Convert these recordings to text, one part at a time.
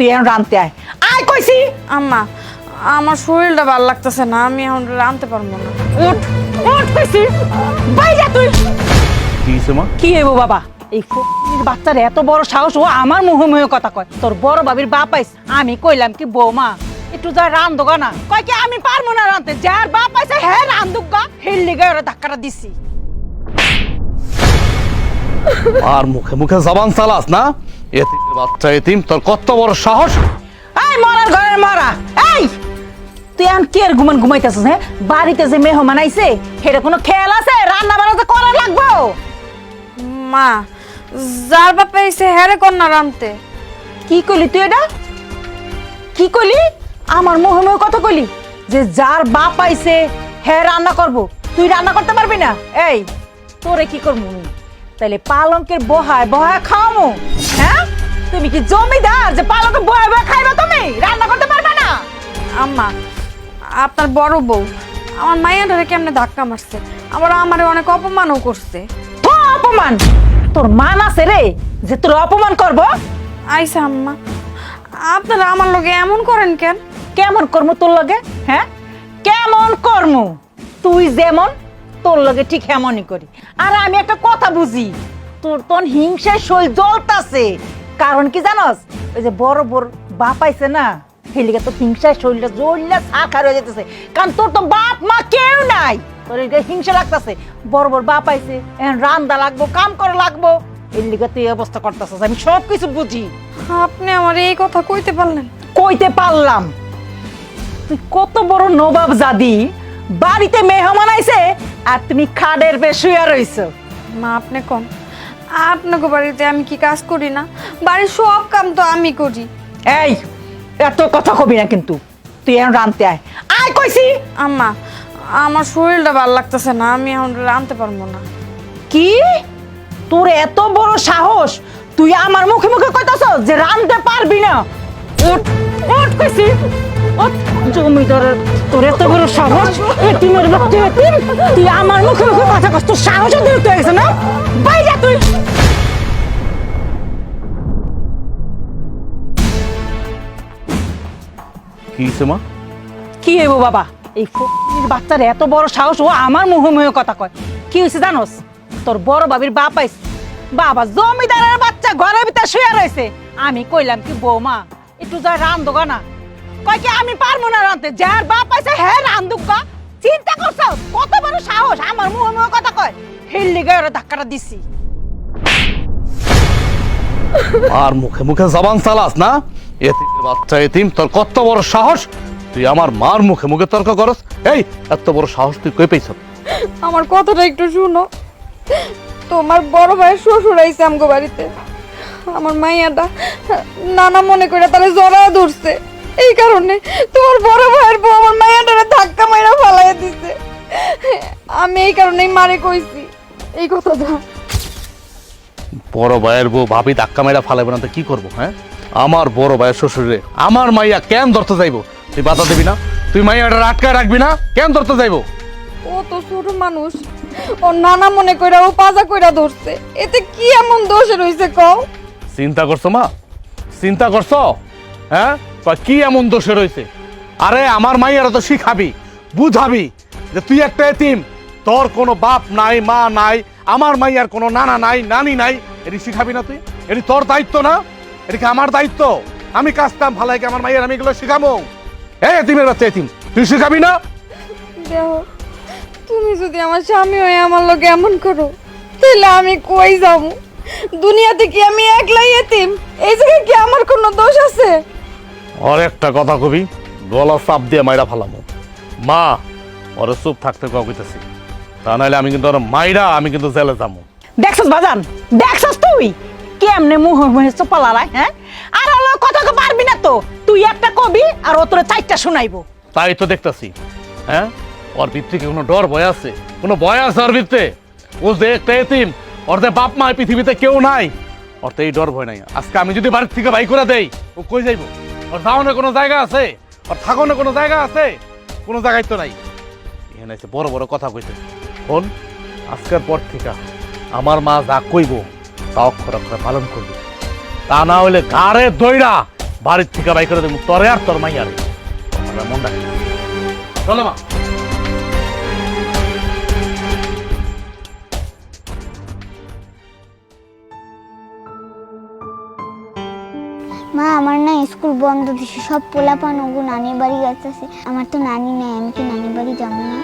তুই এখন রানতে আয়। আয় কইছি। আম্মা আমার শরীরটা ভালো লাগতেছে না আমি এখন রাঁধতে পারব না। উঠ উঠ কইছি। বাইরে তুই। কি মা? কি হইব বাবা? এই ফকির বাচ্চার এত বড় সাহস ও আমার মুহে মুহে কথা কয়। তোর বড় বাবির বাপ আইস আমি কইলাম কি বৌমা একটু যা রান্ধো গা না। কয় কি আমি পারব না রান্ধতে যার বাপ আইছে হ্যাঁ রান্ধুক গা হিল্লি গায়ে ওরা ধাক্কাটা দিছি। আর মুখে মুখে জবান চালাস না? এতিমের বাচ্চা এতিম তোর কত বড় সাহস? এই মরার ঘরের মরা এই! তুই এখন কে আর ঘুমান ঘুমাইতেছিস হ্যাঁ? বাড়িতে যে মেহমান আইছে সেটা কোনো খেয়াল আছে? রান্না বান্না তো করা লাগবো? মা যার বাপে এসে হ্যারে কন্যা রাঁধতে কি কইলি তুই এটা? কি কইলি? আমার মুহে মুহে কথা কইলি? যে যার বাপ আইছে হ্যাঁ রান্না করব। তুই রান্না করতে পারবি না? এই তোরে কি করব আমি? তাইলে পালঙ্কের বহায় বহায় খাওয়ামু। তুমি কি জমিদার যে পালঙ্কের বহায় বহায় খাইবা তুমি? রান্না করতে পারবে না? আম্মা আপনার বড় বউ আমার মায়ের কেমনে ধাক্কা মারছে? আবার আমারে অনেক অপমানও করছে। তো অপমান! তোর মান আছে রে যে তোর অপমান করব? আইসা আম্মা আপনারা আমার লগে এমন করেন কেন? কেমন কর্ম তোর লগে হ্যাঁ? কেমন কর্ম? তুই যেমন তোর লগে ঠিক এমনই করি। আর আমি একটা কথা বুঝি তোর তোর হিংসায় শৈল জ্বলতাছে। কারণ কি জানস? ওই যে বড় বড় বাপ আইছে না হেলিকে তো হিংসায় শরীরটা জ্বললে সাকার হয়ে যেতেছে কারণ তোর তো বাপ মা কেউ নাই। তোর হিংসা লাগতেছে। বড় বড় বাপ আইছে এখন রান্দা লাগবো কাম করা লাগবো। এর লিগে তুই অবস্থা করতেছিস আমি সব কিছু বুঝি। আপনি আমার এই কথা কইতে পারলেন। কইতে পারলাম। তুই কত বড় নবাব জাদি বাড়িতে মেহমান আইছে আর তুমি খাডের বে শুয়ে রইছো। মা আপনি কোন আপনাকে বাড়িতে আমি কি কাজ করি না? বাড়ির সব কাম তো আমি করি। এই এত কথা কবি না কিন্তু। তুই এখন রানতে আয়। আয় কইছি। আম্মা আমার শরীরটা ভালো লাগতেছে না আমি এখন রাঁধতে পারব না। কি? তোর এত বড় সাহস? তুই আমার মুখে মুখে কইতাছ যে রানতে পারবি না। উঠ উঠ কইছি। জমিদারের তোর এত বড় সাহস? তুই আমার মুখে মুখে কথা কস তোর সাহসও দিতে হয়েছে না? বাইরে তুই। কি হয়েছে হইব বাবা? এই ফকির বাচ্চার এত বড় সাহস, ও আমার মুহে মুহে কথা কয়। কি হয়েছে জানোস? তোর বড় বাবির বাপ আইস বাবা জমিদারের বাচ্চা ঘরের ভিতরে শুয়ে রয়েছে। আমি কইলাম কি, বৌমা, একটু যা রান্ধো গা না। কয় কি, আমি পারব না রাঁধতে। যার বাপ আইছে হ্যাঁ রান্ধুক চিন্তা করছ, কত বড় সাহস, আমার মুহে মুহে কথা কয়। হিল্লি গায়ে ধাক্কাটা দিছি। আর মুখে মুখে জবান চালাস, না? এতিমের বাচ্চা এতিম, তোর কত বড় সাহস? তুই আমার মার মুখে মুখে তর্ক করস। এই, এত বড় সাহস তুই কই পেয়েছ? আমার কথাটা একটু শুনো। তোমার বড় ভাইয়ের শ্বশুর আইছে আমগো বাড়িতে। আমার মাইয়াটা নানা মনে করে তাহলে জড়া ধরছে। এই কারণে তোমার বড় ভাইয়ের বউ আমার মাইয়াটারে ধাক্কা মাইরা ফালাইয়া দিছে। আমি এই কারণেই মারে কইছি। এই কথাটা বড় ভাইয়ের বউ ভাবি ধাক্কা মেরা ফালাইবে না তো কি করব হ্যাঁ? আমার বড় ভাইয়ের শ্বশুরে আমার মাইয়া কেন ধরতে যাইবো? তুই বাধা দিবি না? তুই মাইয়াটা আটকায় রাখবি না? কেন ধরতে যাইবো? ও তো ছোট মানুষ ও নানা মনে কইরা ও পাজা কইরা ধরছে। এতে কি এমন দোষ রইছে কও? চিন্তা করছ মা? চিন্তা করছ? হ্যাঁ? কয় কি এমন দোষে রইছে? আরে আমার মাইয়ারা তো শিখাবি বুঝাবি যে তুই একটা এতিম তোর কোনো বাপ নাই মা নাই আমার মাইয়ার কোনো নানা নাই নানি নাই। এটি শিখাবি না তুই? এটি তোর দায়িত্ব না? এটিকে আমার দায়িত্ব? আমি কাজতাম ভালাই কি আমার মাইয়ার আমি এগুলো শিখাবো। এই এতিমের বাচ্চা এতিম তুই শিখাবি না? দেখো তুমি যদি আমার স্বামী হয়ে আমার লোক এমন করো তাহলে আমি কই যাব? দুনিয়াতে কি আমি একলাই এতিম? এই জায়গায় কি আমার কোনো দোষ আছে? আর একটা কথা কবি গলা চাপ দিয়ে মাইরা ফালামো। মা ওরে চুপ থাকতে কইতেছি। তা নাহলে আমি কিন্তু মাইরা আমি কিন্তু জেলে যাব দেখছস বাজান? দেখছস তুই? কেমনে মুহ মুহে চপালালাই হ্যাঁ? আর হলো কথা কো পারবি না তো। তুই একটা কবি আর ও তোরে চারটা শুনাইবো। তাই তো দেখতাছি হ্যাঁ? ওর ভিত্তি কি কোনো ডর ভয় আছে? কোনো ভয় আছে ওর ভিত্তে ও যে একটা এতিম ওর যে বাপ মা এই পৃথিবীতে কেউ নাই। ওর তো এই ডর ভয় নাই। আজকে আমি যদি বাড়ির থেকে বাই করে দেই ও কই যাইব? ওর যাওয়ানোর কোনো জায়গা আছে? ওর থাকানোর কোনো জায়গা আছে? কোনো জায়গায় তো নাই। এখানে বড় বড় কথা কইতে শোন আজকের পর থেকে আমার মা যা কইব তা অক্ষর অক্ষরে পালন করবি। তা না হলে গাড়ে দইরা বাড়ির থেকে বাই করে দেবো। তরে আর তোর মাইয়ারে কথাটা মন রাখি। চলো মা। মা, আমার না স্কুল বন্ধ দিছে। সব পোলাপান, ওগো নানি বাড়ি যাইতেছে আমার তো নানি নেই, আমি কি নানি বাড়ি যাব না?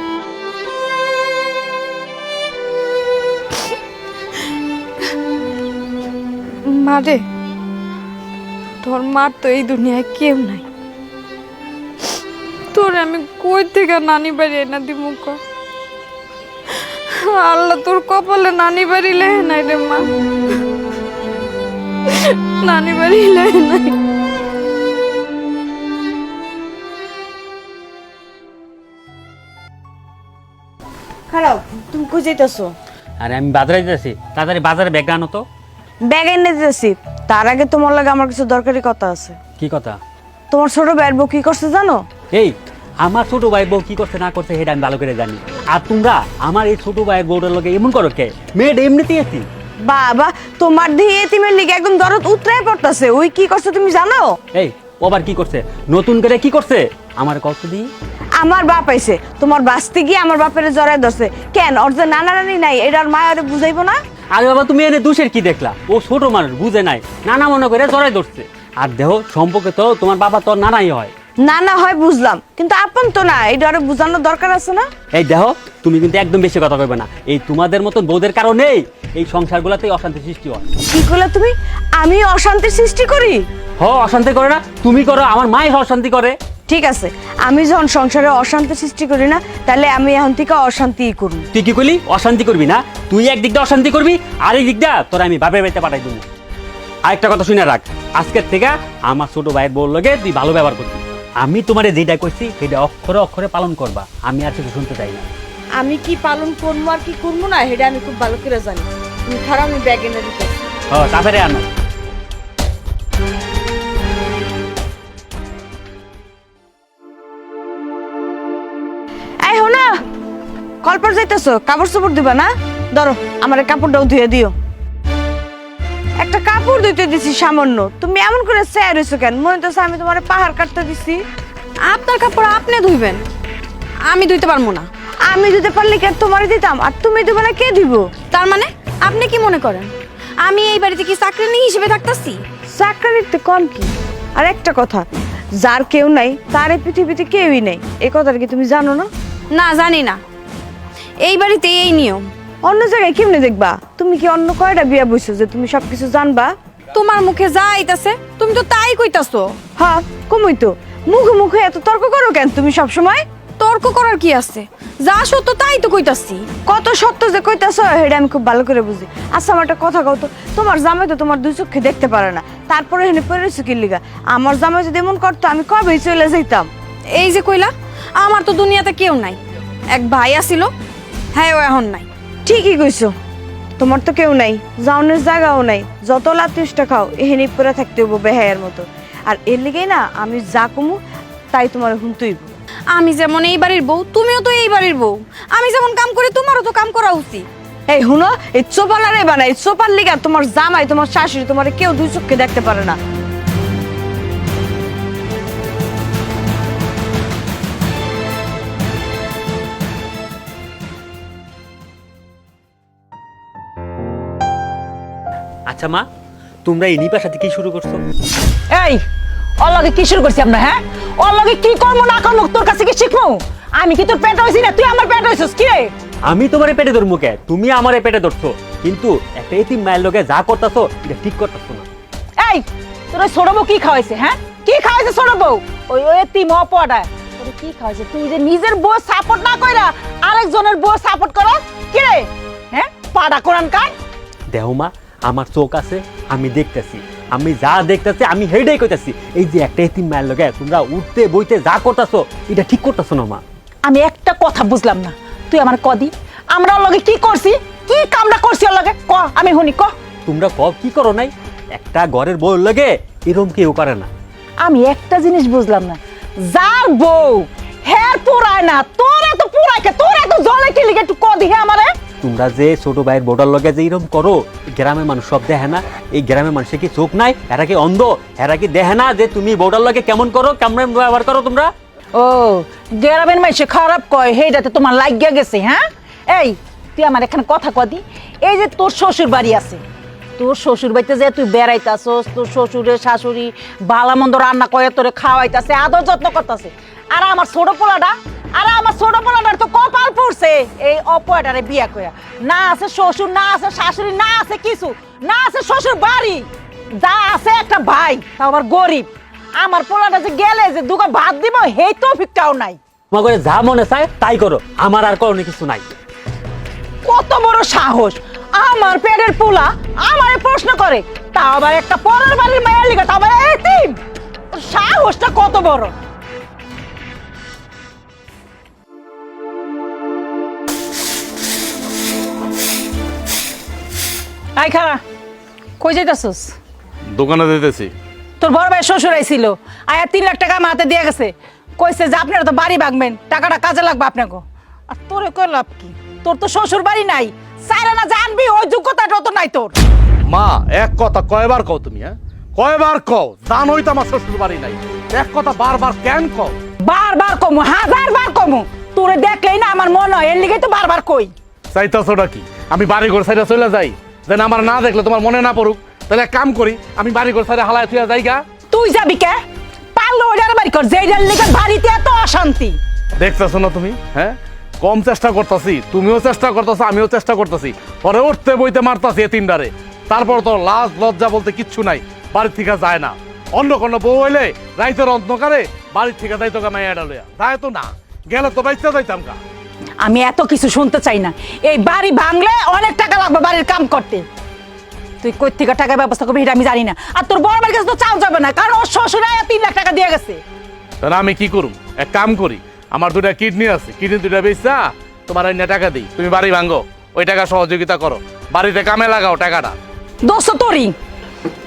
মারে তোর মার তো এই দুনিয়ায় কেউ নাই। তোর আমি কই থেকে নানি বাড়ি এনে দিব ক? আল্লাহ তোর কপালে নানি বাড়ি লেহে নাই রে মা। নানি বাড়ি লেহে নাই। খারাপ তুমি কই যাইতেছো? আরে আমি বাজারে যাচ্ছি তাড়াতাড়ি বাজারে ব্যাগ আনো তো। ব্যাগ এনে দিতেছি। তার আগে তোমার লাগে আমার কিছু দরকারি কথা আছে। কি কথা? তোমার ছোট ভাইয়ের বউ কি করছে জানো? এই আমার ছোট ভাই বউ কি করছে না করছে সেটা আমি ভালো করে জানি। আর তোমরা আমার এই ছোট ভাইয়ের বউটার লোকে এমন করো কে? মেয়েটা এমনিতেই আছি বাবা তোমার দিয়ে এতিমের লিগে একদম দরদ উতরাই পড়তাছে। ওই কি করছে তুমি জানো? এই ও আবার কি করছে? নতুন করে কি করছে? আমার কত দিই আমার বাপ আইছে। তোমার বাঁচতে গিয়ে আমার বাপের জড়াই ধরছে। কেন? ওর যে নানা নানি নাই এটার মায়ের বুঝাইবো না? আরে বাবা তুমি এনে দোষের কি দেখলা? ও ছোট মানুষ বুঝে নাই। নানা মনে করে জড়াই ধরছে। আর দেহ সম্পর্কে তো তোমার বাবা তোর নানাই হয়। নানা হয় বুঝলাম। কিন্তু আপন তো না এটা আরে বুঝানোর দরকার আছে না? এই দেহ তুমি কিন্তু একদম বেশি কথা কইবে না। এই তোমাদের মতন বউদের কারণেই এই সংসারগুলোতেই অশান্তি সৃষ্টি হয়। কি করলে তুমি? আমি অশান্তির সৃষ্টি করি? হ অশান্তি করে না। তুমি করো আমার মাই অশান্তি করে। ঠিক আছে আমি যখন সংসারে অশান্তি সৃষ্টি করি না তাহলে আমি এখন থেকে অশান্তি করব। তুই কি করলি? অশান্তি করবি না? তুই একদিক দিয়ে অশান্তি করবি আর এই দিক দিয়ে তোর আমি বাপের বাড়িতে পাঠাই দেবো। আরেকটা কথা শুনে রাখ আজকের থেকে আমার ছোট ভাইয়ের বউর লগে তুই ভালো ব্যবহার করবি। আমি তোমারে যেটা কইছি সেটা অক্ষরে অক্ষরে পালন করবা আমি আর কিছু শুনতে চাই না। আমি কি পালন করব আর কি করব না সেটা আমি খুব ভালো করে জানি। তুমি খারাপ আমি ব্যাগ এনে দিতে হ তারপরে আনো। কলপার যাইতেছো কাপড় চোপড় দিবা না? ধরো আমার কাপড়টাও ধুয়ে দিও। একটা কাপড় ধুইতে দিছি সামান্য। তুমি এমন করে চেয়ার হয়েছো কেন? মনে তো আমি তোমার পাহাড় কাটতে দিছি। আপনার কাপড় আপনি ধুইবেন। আমি ধুইতে পারব না। আমি দিতে পারলে কি আর তোমারে দিতাম? আর তুমি দিবে না কে দিব তার মানে আপনি কি মনে করেন? আমি এই বাড়িতে কি চাকরি হিসেবে থাকতাছি? চাকরিতে কম কি? আর একটা কথা যার কেউ নাই তার এই পৃথিবীতে কেউই নেই। এই কথাটা কি তুমি জানো না? না জানি না। এই বাড়িতে এই নিয়ম। অন্য জায়গায় কেমনে দেখবা? তুমি কি অন্য কয়টা বিয়া বইছো যে তুমি সবকিছু জানবা? তোমার মুখে যা আইতাছে তুমি তো তাই কইতাছো। হ্যাঁ কমই তো। মুখে মুখে এত তর্ক করো কেন তুমি সব সময় তর্ক করার কি আছে? যা সত্য তাই তো কইতাছি। কত সত্য যে কইতাছ এটা আমি খুব ভালো করে বুঝি। আচ্ছা আমার একটা কথা কও তো। তোমার জামাই তো তোমার দুই চোখে দেখতে পারে না। তারপরে হেনে পড়েছো কি লিগা? আমার জামাই যদি এমন করতো আমি কবেই চলে যাইতাম। এই যে কইলা আমার তো দুনিয়াতে কেউ নাই। এক ভাই আছিল হ্যাঁ ও এখন নাই। ঠিকই কইছো। তোমার তো কেউ নাই যাওনের জায়গাও নাই যত লাতিষ্টা খাও এহেনি পরে থাকতে হব বেহায়ের মতো। আর এর লিগেই না আমি যা কমু তাই তোমার হুনতুইব আমি যেমন এই বাড়ির বউ তুমিও তো এই বাড়ির বউ। আমি যেমন কাম করি তোমারও তো কাম করা উচিত। এই হুনো এই চোপালারে বানাই চোপার লিগা তোমার জামাই তোমার শাশুড়ি তোমার কেউ দুই চোখকে দেখতে পারে না। আচ্ছা মা তোমরা এই নিপার সাথে কি শুরু করছ? এই ওর লগে কি শুরু করছি আমরা হ্যাঁ? ওর লগে কি করব না করব তোর কাছে কি শিখব? আমি কি তোর পেট হয়েছি না? তুই আমার পেট হয়েছিস কি আমি তোমারে পেটে ধরবো কে? তুমি আমারে পেটে ধরছো। কিন্তু একটা এতিম মায়ের লোকে যা করতেছো এটা ঠিক করতাছো না। এই তোর ছোট বউ কি খাওয়াইছে হ্যাঁ? কি খাওয়াইছে ছোট বউ? ওই ওই তিম পড়া তোর কি খাওয়াইছে? তুই যে নিজের বউ সাপোর্ট না কইরা আরেকজনের বউ সাপোর্ট কর কি রে? হ্যাঁ? পাড়া কোরআন কার? দেহ মা আমার চোখ আছে আমি দেখতেছি। আমি যা দেখতেছি আমি হেডেই কইতাছি। এই যে একটা এতিম মায়ের লোকে তোমরা উঠতে বইতে যা করতেছো এটা ঠিক করতেছো না মা? আমি একটা কথা বুঝলাম না। তুই আমার কদি? আমরা ওর লগে কি করছি? কি কামটা করছি ওর লগে? ক আমি শুনি ক। তোমরা কব কি করো নাই? একটা ঘরের বউর লাগে এরম কেউ করে না। আমি একটা জিনিস বুঝলাম না। যার বউ হ্যার পুরায় না তোর এত পুরায় কে? তোর এত জলে কি লিগে একটু কদি হে আমারে? তোমরা যে ছোট ভাইয়ের বোর্ডার লগে যে এরকম করো গ্রামের মানুষ সব দেখে না। এই গ্রামের মানুষের কি চোখ নাই? এরা কি অন্ধ? এরা কি দেখে না যে তুমি বোর্ডার লগে কেমন করো, কেমন ব্যবহার করো তোমরা? ও, গ্রামের মাইসে খারাপ কয় হেটাতে তোমার লাগিয়া গেছে হ্যাঁ? এই, তুই আমার এখানে কথা কদি এই যে তোর শ্বশুর বাড়ি আছে, তোর শ্বশুর বাড়িতে যে তুই বেড়াইতাছস, তোর শ্বশুরে শাশুড়ি ভালো মন্দ রান্না করে তোরে খাওয়াইতাছে, আদর যত্ন করতেছে। আর আমার ছোট পোলাটা আর আমার ছোট পোলাটার তো কপাল পড়ছে। এই অপয়াটারে বিয়া কইয়া না আছে শ্বশুর না আছে শাশুড়ি না আছে কিছু না আছে শ্বশুর বাড়ি। যা আছে একটা ভাই তা আবার গরিব। আমার পোলাটা যে গেলে যে দুগা ভাত দিব সেই তৌফিকটাও নাই। তোমাকে যা মনে চায় তাই করো। আমার আর কোনো কিছু নাই। কত বড় সাহস। আমার পেটের পোলা আমারে প্রশ্ন করে তা আবার একটা পরের বাড়ির মায়ের লিগা তা আবার এতিম। সাহসটা কত বড়। আই খারা কই যাইতাছস? দোকানে দিতেছি তোর বড় ভাই শ্বশুর আইছিল আয়া তিন লাখ টাকা আমার হাতে দিয়ে গেছে। কইছে যে আপনারা তো বাড়ি ভাগবেন টাকাটা কাজে লাগবে আপনাকে। আর তোরে কই লাভ কি? তোর তো শ্বশুর বাড়ি নাই। সাইরা না জানবি ওই যোগ্যতাটা তো নাই তোর। মা এক কথা কয়বার কও তুমি হ্যাঁ? কয়বার কও জানোই তো আমার শ্বশুর বাড়ি নাই। এক কথা বারবার কেন কও? বারবার কমু হাজার বার কমু। তোরে দেখলেই না আমার মনে হয় এর লিগে তো বারবার কই। চাইতেছোটা কি? আমি বাড়ি ঘর সাইডে চলে যাই। যেন আমার না দেখলে তোমার মনে না পড়ুক তাহলে এক কাম করি আমি বাড়ি ঘর সাইডে হালায় থুয়া যাই গা তুই যাবি কে? পারল ওইটার বাড়ি কর যেইটার লিগে বাড়িতে এত অশান্তি। দেখতেছো না তুমি? হ্যাঁ? কম চেষ্টা করতেছি তুমিও চেষ্টা করতেছো আমিও চেষ্টা করতেছি। পরে উঠতে বইতে মারতাছি এ তিনটারে তারপর তো লাজ লজ্জা বলতে কিচ্ছু নাই বাড়ির থেকে যায় না। অন্য কোনো বউ হইলে রাইতের অন্ধকারে বাড়ির থেকে যাইতো গা মাইয়া ডালিয়া। যায় তো না গেলে তো বাইচতে যাইতাম গা। আমি এত কিছু শুনতে চাই না। এই বাড়ি ভাঙলে অনেক টাকা লাগবে বাড়ির কাম করতে। তুই কই থেকে টাকার ব্যবস্থা করবি এটা আমি জানি না। আর তোর বড় বাড়ির কাছে তো চাও যাবে না কারণ ওর শ্বশুর তিন লাখ টাকা দিয়ে গেছে। তাহলে আমি কি করুম? এক কাম করি আমার দুটা কিডনি আছে কিডনি দুটা বেচা তোমার অন্য টাকা দিই। তুমি বাড়ি ভাঙো ওই টাকা সহযোগিতা করো। বাড়িতে কামে লাগাও টাকাটা। দোস্ত তোরই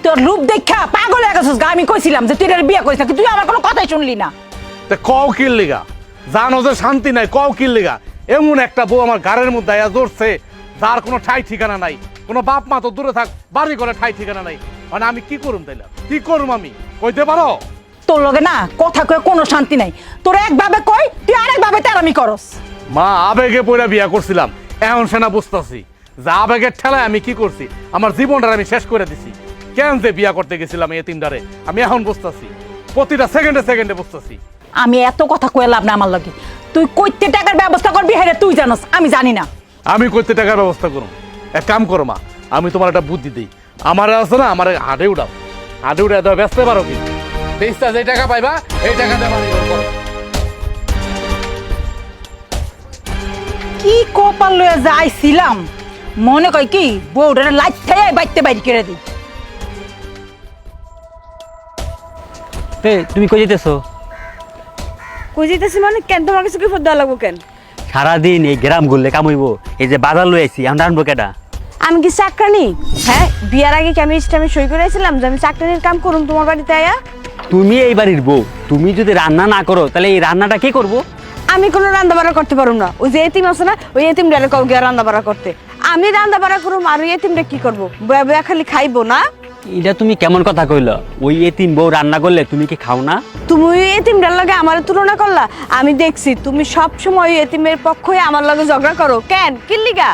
তোর রূপ দেখা পাগল হয়ে গেছিস আমি কইছিলাম যে তুই এর বিয়ে করিস না, তুই আমার কোনো কথাই শুনলি না। তে কও কিল লিগা? জানো যে শান্তি নাই কও কিল লিগা? এমন একটা বউ আমার ঘরের মধ্যে আয়া জড়ছে যার কোনো ঠাই ঠিকানা নাই। কোনো বাপ মা তো দূরে থাক বাড়ি করে ঠাই ঠিকানা নাই। মানে আমি কি করুম তাইলে? কি করুম আমি? কইতে পারো? তোর লগে না কথা কয়ে কোনো শান্তি নাই। তোর একভাবে কই তুই আরেকভাবে তেরামি করস। মা আবেগে পড়ে বিয়া করছিলাম। এখন সেনা বুঝতেছি যে আবেগের ঠেলায় আমি কি করছি? আমার জীবনটা আমি শেষ করে দিছি। কেন যে বিয়া করতে গেছিলাম এই তিনটারে? আমি এখন বুঝতেছি। প্রতিটা সেকেন্ডে সেকেন্ডে বুঝতেছি। আমি এত কথা কয়ে লাভ না আমার লগে। তুই কইতে টাকার ব্যবস্থা করবি? হ্যাঁ তুই জানোস আমি জানি না। আমি করতে টাকার ব্যবস্থা করুম। এক কাম করো মা আমি তোমার একটা বুদ্ধি দিই। আমার আছে না আমার হাটে উঠাও হাটে উঠে দেওয়া ব্যস্ত পারো কি? তেইশটা যে টাকা পাইবা এই টাকা করো। কি কপাল লয়ে যাইছিলাম মনে কয় কি বউটারে লাইট থেকে বাইতে বাইরে কেড়ে দিই। তুমি কই যেতেছো কই মানে কেন? তোমার কিছু দেওয়া লাগবো কেন? সারাদিন এই গ্রাম ঘুরলে কামইব। এই যে বাজার লই আইছি আমরা আনব কেটা আমি কি চাকরানি? হ্যাঁ বিয়ার আগে কি আমি ইস্টামে সই করে যে আমি চাকরানির কাম করুম তোমার বাড়িতে আয়া? তুমি এই বাড়ির বউ তুমি যদি রান্না না করো তাহলে এই রান্নাটা কে করব? আমি কোনো রান্না বাড়া করতে পারুম না। ওই যে এতিম আছে না ওই এতিম ডালে কও গিয়া রান্না বাড়া করতে। আমি রান্না বাড়া করুম আর ওই এতিমটা কি করব? বয়া বয়া খালি খাইবো না? এটা তুমি কেমন কথা কইল? ওই এতিম বউ রান্না করলে তুমি কি খাও না? তুমি ওই এতিমটার লগে আমার তুলনা করলা। আমি দেখছি তুমি সব সময় ওই এতিমের পক্ষ হয়ে আমার লগে ঝগড়া করো। কেন? কিল্লিগা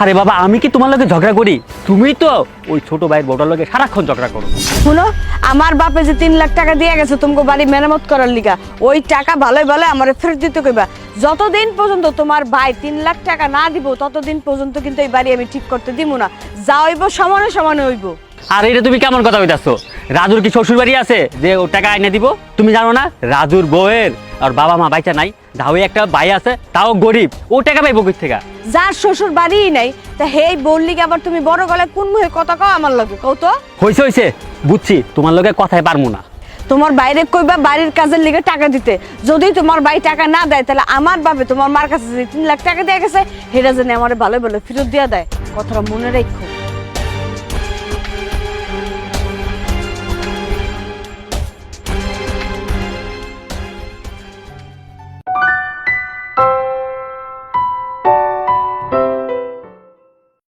আরে বাবা আমি কি তোমার লগে ঝগড়া করি? তুমি তো ওই ছোট ভাইয়ের বউটার লগে সারাক্ষণ ঝগড়া করো। শুনো আমার বাপে যে তিন লাখ টাকা দিয়ে গেছে তোমাকে বাড়ি মেরামত করার লিগা। ওই টাকা ভালোই ভালো আমার ফেরত দিতে কইবা। যতদিন পর্যন্ত তোমার ভাই তিন লাখ টাকা না দিব ততদিন পর্যন্ত কিন্তু এই বাড়ি আমি ঠিক করতে দিব না। যা হইব সমানে সমানে হইব। আর এটা তুমি কেমন কথা কইতাছো? রাজুর কি শ্বশুর বাড়ি আছে? যে ও টাকা এনে দিব? তুমি জানো না রাজুর বউয়ের আর বাবা মা বাইচা নাই তাও একটা ভাই আছে তাও গরিব। ও টাকা পাইবো কই থেকে যার শ্বশুর বাড়িই নাই তা হেই বললি আবার তুমি বড় গলায় কোন মুহে কথা কও আমার লগে? কও তো। হইছে হইছে। বুঝছি তোমার লগে কথাই পারব না। তোমার বাইরে কইবা বাড়ির কাজের লিগে টাকা দিতে। যদি তোমার ভাই টাকা না দেয় তাহলে আমার বাপে তোমার মার কাছে যে তিন লাখ টাকা দিয়ে গেছে সেটা যেন আমার ভালো ভালো ফেরত দিয়া দেয়। কথাটা মনে রাখো।